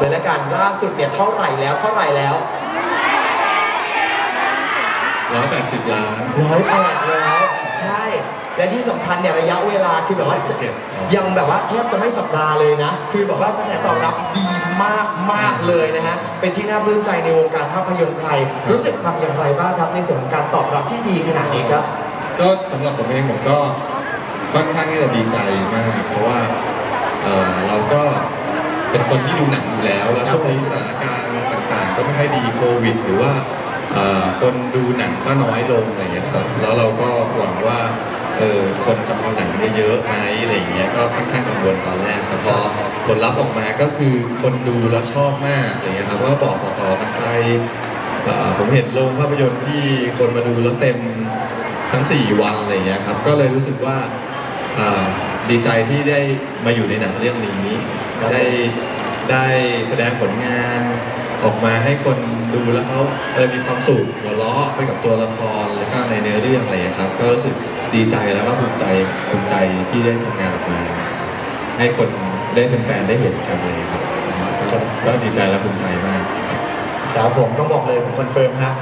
เลยละกันล่าสุดเนี่ยเท่าไหร่แล้วเท่าไหร่แล้วร้อยแปดสิบล้านร้อยแปดแล้วใช่ และที่สำคัญเนี่ยระยะเวลาคือแบบว่าจะ117ยังแบบว่าแทบจะไม่สัปดาห์เลยนะ คือแบบว่ากระแสตอบรับดีมากมากๆเลยนะฮะเป็นที่น่าปลื้มใจในวงการภาพยนตร์ไทย รู้สึกทำอย่างไรบ้างครับในส่วนของการตอบรับที่ดีขนาดนี้ครับ ก็สำหรับผมเองผมก็ค่อนข้างที่จะดีใจมาก เพราะว่าเอ่อเราก็ เป็นคนที่ดูหนังอยู่แล้ว แล้วช่วงนี้สถานการณ์ต่างๆ ก็ไม่ค่อยดีโควิด หรือว่าคนดูหนังก็น้อยลงอะไรอย่างเงี้ยครับแล้วเราก็หวังว่าเออคนจะเอาหนังได้เยอะไหมอะไรอย่างเงี้ยก็ค่อนข้างกังวลตอนแรกแต่พอผลลัพธ์ออกมาก็คือคนดูแล้วชอบมากอะไรอย่างเงี้ยครับก็บอกต่อๆกันไปเอ่อผมเห็นโรงภาพยนตร์ที่คนมาดูแล้วเต็มทั้ง 4 วันอะไรอย่างเงี้ยครับก็เลยรู้สึกว่า ดีใจที่ได้มาอยู่ในหนังเรื่องนี้ได้ได้แสดงผลงานออกมาให้คนดูแล้วเขาเออมีความสุขหัวเราะไปกับตัวละครแล้วก็ในเนื้อเรื่องอะไรอย่างเงี้ยครับ ก็รู้สึกดีใจแล้วก็ภูมิใจภูมิใจที่ได้ทำงานออกมา ให้คนได้เป็นแฟนๆได้เห็นกันเลยครับก็ก็ดีใจและภูมิใจมากครับผมต้องบอกเลยผมคอนเฟิร์มฮะ